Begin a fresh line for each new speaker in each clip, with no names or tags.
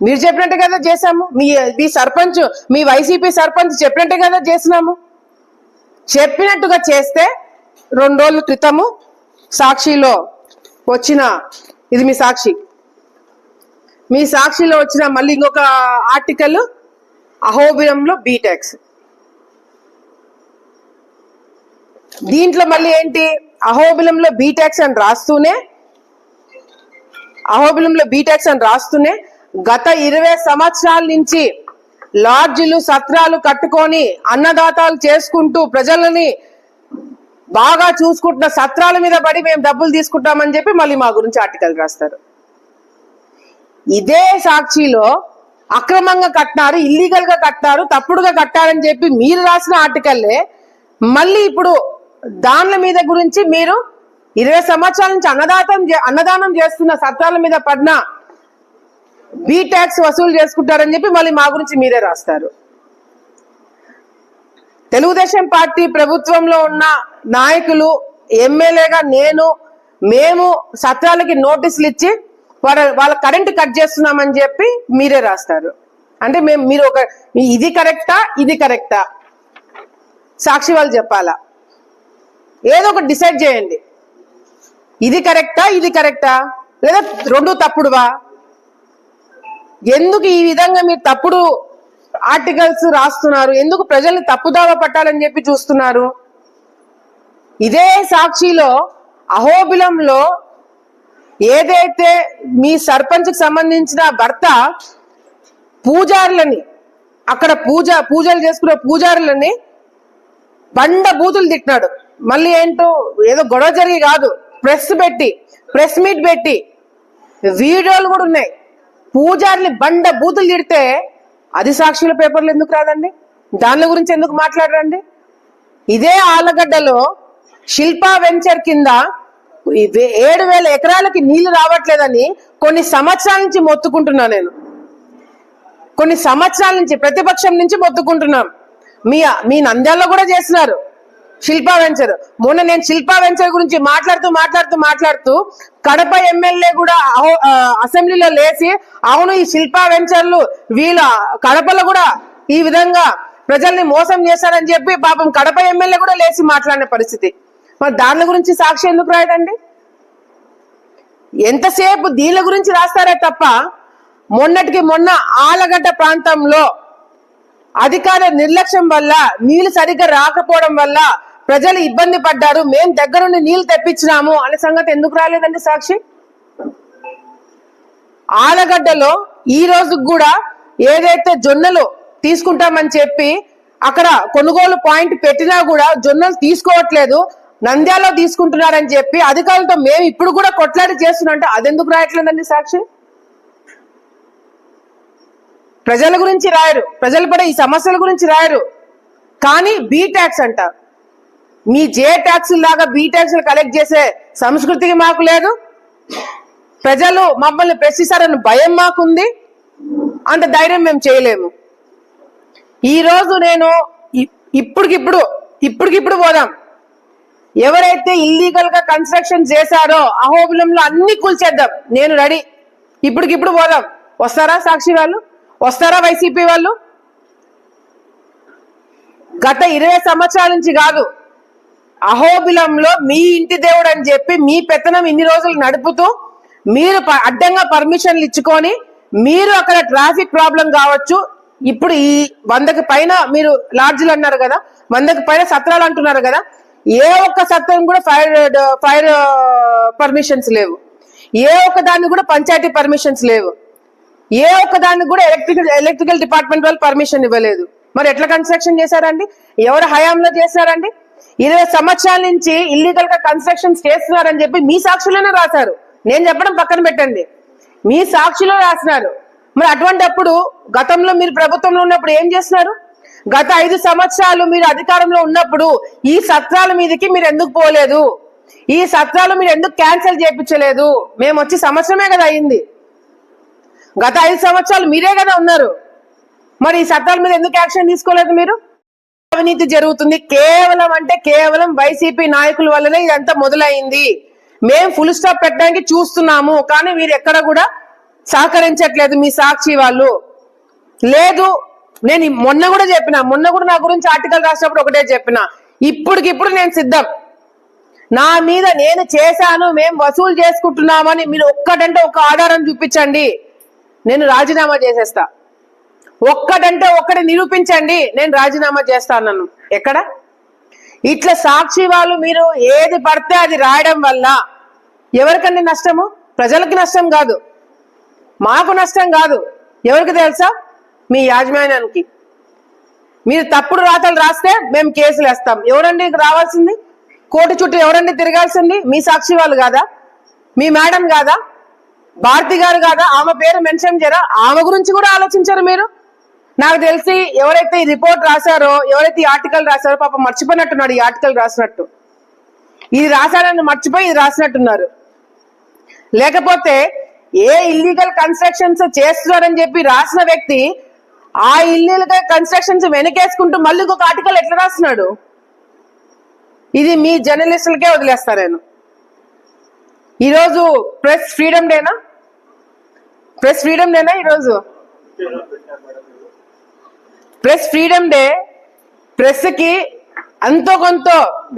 మీరు చెప్పినట్టు కదా చేశాము. మీ మీ సర్పంచ్ మీ వైసీపీ సర్పంచ్ చెప్పినట్టు కదా చేసినాము. చెప్పినట్టుగా చేస్తే రెండు రోజుల క్రితము సాక్షిలో వచ్చిన ఇది మీ సాక్షి. మీ సాక్షిలో వచ్చిన మళ్ళీ ఇంకొక ఆర్టికల్ అహోబిలంలో బీటెక్స్. దీంట్లో మళ్ళీ ఏంటి? అహోబిలంలో బీటెక్స్ అని రాస్తూనే అహోబిలంలో బీటెక్స్ అని రాస్తూనే గత ఇరవై సంవత్సరాల నుంచి లాడ్జిలు సత్రాలు కట్టుకొని అన్నదాతాలు చేసుకుంటూ ప్రజలని బాగా చూసుకుంటున్న సత్రాల మీద పడి మేము డబ్బులు తీసుకుంటామని చెప్పి మళ్ళీ మా గురించి ఆర్టికల్ రాస్తారు. ఇదే సాక్షిలో అక్రమంగా కట్టినారు ఇల్లీగల్గా కట్టారు తప్పుడుగా కట్టారని చెప్పి మీరు రాసిన ఆర్టికల్లే మళ్ళీ ఇప్పుడు దానిల మీద గురించి మీరు ఇరవై సంవత్సరాల నుంచి అన్నదాతం చే- అన్నదానం చేస్తున్న సత్రాల మీద పడిన బీ ట్యాక్స్ వసూలు చేసుకుంటారని చెప్పి మళ్ళీ మా గురించి మీరే రాస్తారు. తెలుగుదేశం పార్టీ ప్రభుత్వంలో ఉన్న నాయకులు ఎమ్మెల్యేగా నేను మేము సత్రాలకి నోటీసులు ఇచ్చి వాళ్ళ వాళ్ళ కరెంట్ కట్ చేస్తున్నామని చెప్పి మీరే రాస్తారు. అంటే మేము మీరు ఒక ఇది కరెక్టా ఇది కరెక్టా? సాక్షి వాళ్ళు చెప్పాలా? ఏదో ఒకటి డిసైడ్ చేయండి. ఇది కరెక్టా ఇది కరెక్టా? లేదా రెండు తప్పుడువా? ఎందుకు ఈ విధంగా మీరు తప్పుడు ఆర్టికల్స్ రాస్తున్నారు? ఎందుకు ప్రజల్ని తప్పుదావ పట్టాలని చెప్పి చూస్తున్నారు? ఇదే సాక్షిలో అహోబిలంలో ఏదైతే మీ సర్పంచ్కి సంబంధించిన భర్త పూజారులని అక్కడ పూజ పూజలు చేసుకునే పూజారులని బండ బూతులు తిట్టినాడు. మళ్ళీ ఏంటో ఏదో గొడవ జరిగి కాదు. ప్రెస్ పెట్టి ప్రెస్ మీట్ పెట్టి వీడియోలు కూడా ఉన్నాయి. పూజారిని బండ బూతులు తిడితే అది సాక్షుల పేపర్లు ఎందుకు రాదండి? దాని గురించి ఎందుకు మాట్లాడరండి? ఇదే ఆలగడ్డలో శిల్పా వెంచర్ కింద ఏడు వేల ఎకరాలకి నీళ్ళు రావట్లేదని కొన్ని సంవత్సరాల నుంచి మొత్తుకుంటున్నా నేను. కొన్ని సంవత్సరాల నుంచి ప్రతిపక్షం నుంచి మొత్తుకుంటున్నాం. మీ మీ నంద్యాల్లో కూడా చేస్తున్నారు. శిల్పా వెంచర్. మొన్న నేను శిల్పా వెంచర్ గురించి మాట్లాడుతూ మాట్లాడుతూ మాట్లాడుతూ కడప ఎమ్మెల్యే కూడా అసెంబ్లీలో లేచి అవును ఈ శిల్పా వెంచర్లు వీళ్ళ కడపలో కూడా ఈ విధంగా ప్రజల్ని మోసం చేశారని చెప్పి పాపం కడప ఎమ్మెల్యే కూడా లేచి మాట్లాడిన పరిస్థితి. మరి దాని గురించి సాక్షి ఎందుకు రాయదండి ఎంతసేపు దీని గురించి రాస్తారే తప్ప మొన్నటికి మొన్న ఆలగడ్డ ప్రాంతంలో అధికార నిర్లక్ష్యం వల్ల నీళ్ళు సరిగ్గా రాకపోవడం వల్ల ప్రజలు ఇబ్బంది పడ్డారు మేం దగ్గరుండి నీళ్ళు తెప్పించినాము అనే సంగతి ఎందుకు రాలేదండి సాక్షి? ఆలగడ్డలో ఈ రోజు కూడా ఏదైతే జొన్నలు తీసుకుంటామని చెప్పి అక్కడ కొనుగోలు పాయింట్ పెట్టినా కూడా జొన్నలు తీసుకోవట్లేదు నంద్యాలో తీసుకుంటున్నారని చెప్పి అధికారులతో మేము ఇప్పుడు కూడా కొట్లాడి చేస్తున్నా అంటే అదెందుకు రాయట్లేదండి సాక్షి? ప్రజల గురించి రాయరు ప్రజలు పడే ఈ సమస్యల గురించి రాయరు. కానీ బీ ట్యాక్స్ అంట. మీ జే ట్యాక్స్ లాగా బీ ట్యాక్స్ కలెక్ట్ చేసే సంస్కృతికి మాకు లేదు. ప్రజలు మమ్మల్ని ప్రశ్నిస్తారని భయం మాకుంది. అంత ధైర్యం మేము చేయలేము. ఈరోజు నేను ఇప్పటికిప్పుడు ఇప్పటికిప్పుడు పోదాం. ఎవరైతే ఇల్లీగల్గా కన్స్ట్రక్షన్ చేశారో అహోబిలంలో అన్ని కూల్చేద్దాం. నేను రెడీ. ఇప్పటికిప్పుడు పోదాం. వస్తారా సాక్షి వాళ్ళు? వస్తారా వైసీపీ వాళ్ళు? గత ఇరవై సంవత్సరాల నుంచి కాదు. అహోబిలంలో మీ ఇంటి దేవుడు అని చెప్పి మీ పెత్తనం ఇన్ని రోజులు నడుపుతూ మీరు ప- అడ్డంగా పర్మిషన్లు ఇచ్చుకొని మీరు అక్కడ ట్రాఫిక్ ప్రాబ్లం కావచ్చు. ఇప్పుడు ఈ వందకి పైన మీరు లాడ్జ్లు అన్నారు కదా వందకి పైన సత్రాలు అంటున్నారు కదా ఏ ఒక్క సత్రం కూడా ఫైర్ ఫైర్ పర్మిషన్స్ లేవు. ఏ ఒక్క దాన్ని కూడా పంచాయతీ పర్మిషన్స్ లేవు. ఏ ఒక్క దాన్ని కూడా ఎలక్ట్రికల్ ఎలక్ట్రికల్ డిపార్ట్మెంట్ వాళ్ళు పర్మిషన్ ఇవ్వలేదు. మరి ఎట్లా కన్స్ట్రక్షన్ చేశారండి? ఎవరు హయాంలో చేశారండి? ఇరవై సంవత్సరాల నుంచి ఇల్లీగల్గా కన్స్ట్రక్షన్స్ చేస్తున్నారని చెప్పి మీ సాక్షులోనే రాశారు. నేను చెప్పడం పక్కన పెట్టండి. మీ సాక్షిలో రాసినారు. మరి అటువంటప్పుడు గతంలో మీరు ప్రభుత్వంలో ఉన్నప్పుడు ఏం చేస్తున్నారు? గత ఐదు సంవత్సరాలు మీరు అధికారంలో ఉన్నప్పుడు ఈ సత్రాల మీదకి మీరు ఎందుకు పోలేదు? ఈ సత్రాలు మీరు ఎందుకు క్యాన్సిల్ చేయించలేదు? మేము వచ్చి సంవత్సరమే కదా అయింది. గత ఐదు సంవత్సరాలు మీరే కదా ఉన్నారు. మరి ఈ సత్రాల మీద ఎందుకు యాక్షన్ తీసుకోలేదు మీరు? అవినీతి జరుగుతుంది. కేవలం అంటే కేవలం వైసీపీ నాయకుల వల్లనే ఇదంతా మొదలైంది. మేము ఫుల్ స్టాప్ పెట్టడానికి చూస్తున్నాము. కానీ మీరు ఎక్కడ కూడా సహకరించట్లేదు మీ సాక్షి వాళ్ళు. లేదు నేను మొన్న కూడా చెప్పిన. మొన్న కూడా నా గురించి ఆర్టికల్ రాసినప్పుడు ఒకటే చెప్పిన. ఇప్పటికిప్పుడు నేను సిద్ధం. నా మీద నేను చేశాను మేము వసూలు చేసుకుంటున్నామని మీరు ఒక్కటంటే ఒక ఆధారం చూపించండి. నేను రాజీనామా చేసేస్తా. ఒక్కటంటే ఒక్కటి నిరూపించండి. నేను రాజీనామా చేస్తాను ఎక్కడ? ఇట్లా సాక్షి వాళ్ళు మీరు ఏది పడితే అది రాయడం వల్ల ఎవరికండి నష్టము? ప్రజలకి నష్టం కాదు. మాకు నష్టం కాదు. ఎవరికి తెలుసా? మీ యాజమాన్యానికి. మీరు తప్పుడు రాతలు రాస్తే మేము కేసులు వేస్తాం. ఎవరండి రావాల్సింది? కోర్టు చుట్టూ ఎవరండి తిరగాల్సింది? మీ సాక్షి వాళ్ళు కాదా? మీ మేడం కాదా? భారతి గారు కాదా? ఆమె పేరు మెన్షన్ చేయరా? ఆమె గురించి కూడా ఆలోచించారు మీరు? నాకు తెలిసి ఎవరైతే ఈ రిపోర్ట్ రాశారో ఎవరైతే ఈ ఆర్టికల్ రాశారో పాప మర్చిపోయినట్టున్నాడు ఈ ఆర్టికల్ రాసినట్టు. ఇది రాశారని మర్చిపోయి ఇది రాసినట్టున్నారు. లేకపోతే ఏ ఇల్లీగల్ కన్స్ట్రక్షన్స్ చేస్తున్నారని చెప్పి రాసిన వ్యక్తి ఆ ఇల్లీగల్ కన్స్ట్రక్షన్స్ వెనకేసుకుంటూ మళ్ళీ ఇంకొక ఆర్టికల్ ఎట్లా రాస్తున్నాడు? ఇది మీ జర్నలిస్టులకే వదిలేస్తా నేను. ఈరోజు ప్రెస్ ఫ్రీడమ్ డేనా? ప్రెస్ ఫ్రీడమ్ డేనా ఈరోజు? ప్రెస్ ఫ్రీడమ్ డే ప్రెస్కి అంతో కొంత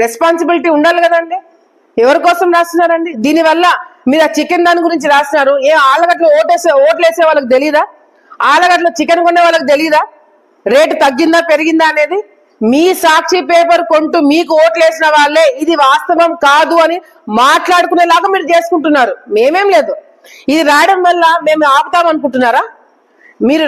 రెస్పాన్సిబిలిటీ ఉండాలి కదండి. ఎవరి కోసం రాస్తున్నారండి? దీనివల్ల మీరు ఆ చికెన్ దాని గురించి రాస్తున్నారు. ఏ ఆలగట్లు ఓటేసే ఓట్లు వేసే వాళ్ళకి తెలియదా ఆలగట్లు చికెన్ కొనే వాళ్ళకి తెలియదా రేటు తగ్గిందా పెరిగిందా అనేది మీ సాక్షి పేపర్ కొంటూ మీకు ఓట్లు వేసిన వాళ్ళే ఇది వాస్తవం కాదు అని మాట్లాడుకునేలాగా మీరు చేసుకుంటున్నారు. మేమేం లేదు. ఇది రాయడం వల్ల మేము ఆపుతాం అనుకుంటున్నారా? మీరు